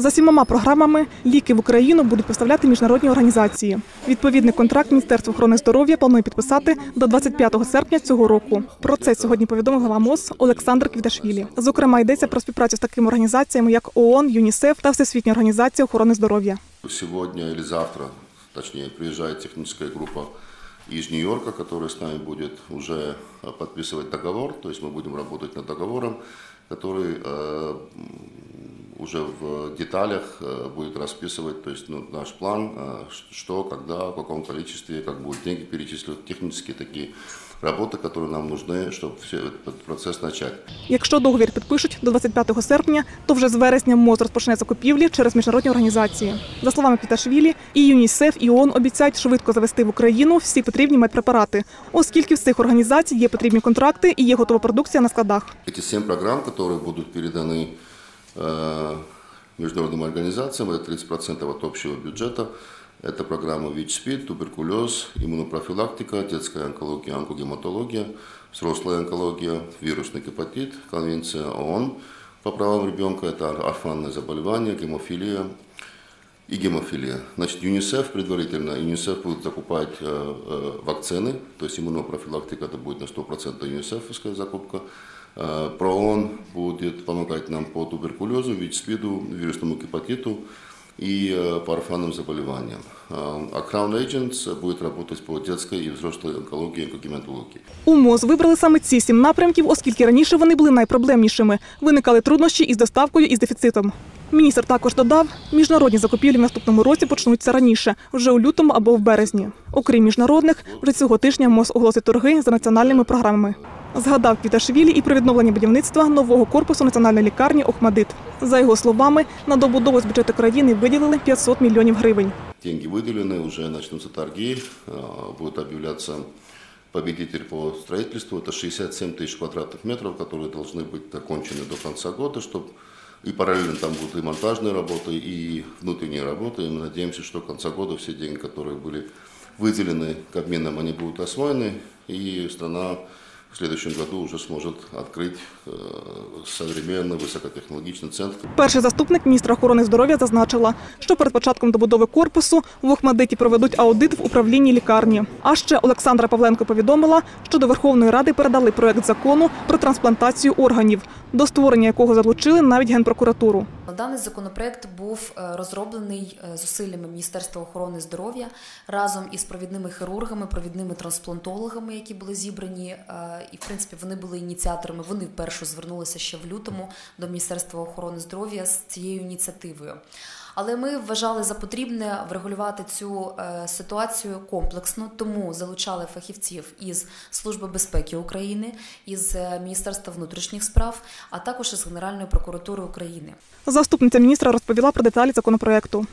За сімома програмами ліки в Україну будуть поставляти міжнародні організації. Відповідний контракт Міністерство охорони здоров'я планує підписати до 25 серпня цього року. Про це сьогодні повідомив глава МОЗ Олександр Квіташвілі. Зокрема, йдеться про співпрацю з такими організаціями, як ООН, ЮНІСЕФ та Всесвітня організація охорони здоров'я. Сегодня или завтра, точнее, приезжает техническая группа из Нью-Йорка, которая с нами будет уже э, подписывать договор. То есть мы будем работать над договором, который э, м, уже в деталях э, будет расписывать то есть, ну, наш план, э, ш- что, когда, в каком количестве, как будут деньги перечисливать, технические такие работы, которые нам нужны, чтобы все этот процесс начать. Якщо договір підпишуть до 25 серпня, то вже з вересня МОЗ розпочне закупівлі через міжнародні організації. За словами Квіташвілі, і ЮНІСЕФ, і ООН обіцяють швидко завести в Україну всі потрібні медпрепарати, оскільки в цих організацій є потрібні контракти і є готова продукція на складах. Эти семь программ, которые будут переданы э, международным организациям, это 30% от общего бюджета. Это программа ВИЧ-СПИД, туберкулез, иммунопрофилактика, детская онкология, онкогематология, взрослая онкология, вирусный гепатит, конвенция ООН по правам ребенка, это орфанное заболевание, гемофилия, и гемофилия. Значит, ЮНИСЕФ предварительно, ЮНИСЕФ будет закупать э, э, вакцины, то есть иммунопрофилактика это будет на 100% ЮНИСЕФовская закупка. Э, ПРООН будет помогать нам по туберкулезу, ВИЧ-СПИДу, вирусному гепатиту и э, по орфанным заболеваниям. Э, А Crown Agents будет работать по детской и взрослой онкологии и онкогематологии. У МОЗ вибрали саме ці сім напрямків, оскільки раніше вони були найпроблемнішими. Виникали труднощі із доставкою і з дефіцитом. Міністр також додав, міжнародні закупівлі в наступному році почнуться раніше, вже у лютому або в березні. Окрім міжнародних, вже цього тижня МОЗ оголосить торги за національними програмами. Згадав Квіташвілі і про відновлення будівництва нового корпусу національної лікарні Охмадит. За його словами, на добудову з бюджету країни виділили 500 мільйонів гривень. Деньги выделены, уже начнутся торги, э, будет объявляться победитель по строительству. Это 67 тысяч квадратных метров, которые должны быть закончены до конца года, чтобы и параллельно там будут и монтажные работы, и внутренние работы. И мы надеемся, что к конца года все деньги, которые были выделены к обменам, они будут освоены, и страна в следующем году уже сможет открыть э, современный высокотехнологичный центр, Перший заступник міністра охорони здоров'я зазначила, що перед початком добудови корпусу в Охмадиті проведуть аудит в управлінні лікарні. А ще Олександра Павленко повідомила, що до Верховної Ради передали проект закону про трансплантацію органів, до створення якого залучили навіть генпрокуратуру. Даний законопроект був е, розроблений е, зусиллями Міністерства охорони здоров'я разом із провідними хірургами, провідними трансплантологами, які були зібрані. е, І, в принципі, вони були ініціаторами. Вони вперше звернулися ще в лютому до Міністерства охорони здоров'я з цією ініціативою. Але ми вважали за потрібне врегулювати цю е, ситуацію комплексно, тому залучали фахівців із Служби безпеки України, із е, Міністерства внутрішніх справ, а також із Генеральної прокуратури України. Заступниця міністра розповіла про деталі законопроекту.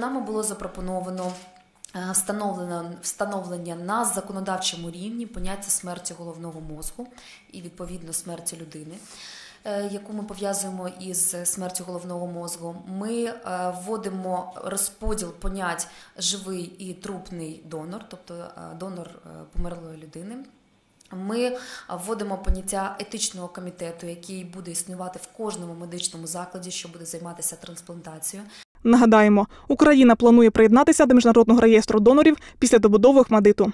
Нами було запропоновано е, встановлено встановлення на законодавчому рівні поняття смерті головного мозку і відповідно смерті людини. Е, Яку ми пов'язуємо із смертю головного мозку, ми е, вводимо розподіл понять живий і трупний донор, тобто е, донор померлої людини. Ми вводимо поняття етичного комітету, який буде існувати в кожному медичному закладі, що буде займатися трансплантацією. Нагадаємо, Україна планує приєднатися до міжнародного реєстру донорів після добудови Охмадиту.